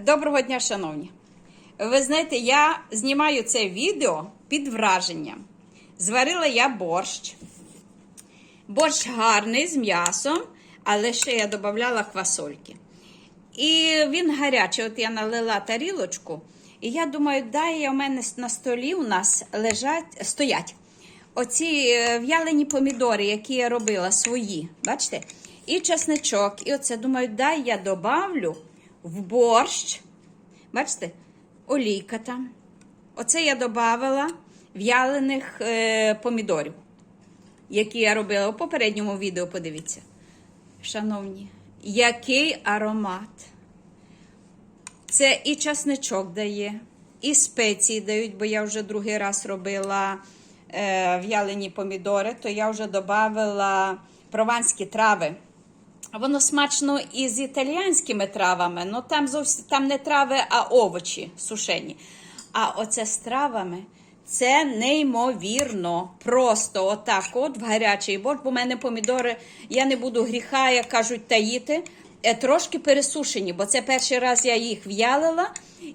Доброго дня, шановні. Ви знаєте, я знімаю це відео під враженням. Зварила я борщ. Борщ гарний з м'ясом, але ще я додавала квасольки. І він гарячий. От я налила тарілочку. І я думаю, дай у мене на столі у нас лежать, стоять оці е, в'ялені помідори, які я робила свої. Бачите? І чесничок. І оце думаю, дай я добавлю в борщ. Бачите, олійка там. Оце я додавала в'ялених е, помідорів, які я робила у попередньому відео. Подивіться. Шановні, який аромат. Це і часничок дає, і спеції дають, бо я вже другий раз робила е, в'ялені помідори, то я вже додавала прованські трави. Воно смачно і з італіянськими травами, ну там зовсім там не трави, а овочі сушені. А оце з травами це неймовірно. Просто отак, от в гарячий борщ, бо в мене помідори, я не буду гріха, як кажуть, таїти. е, Трошки пересушені, бо це перший раз я їх в'ялила,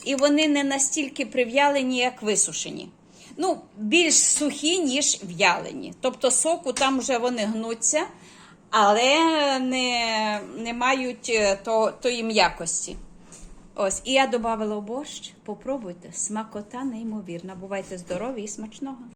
і вони не настільки прив'ялені, як висушені. Ну, більш сухі, ніж в'ялені. Тобто соку там вже вони гнуться, але не, не мають е, то, тої м'якості. Ось, і я додавала борщ. Попробуйте. Смакота неймовірна. Бувайте здорові і смачного.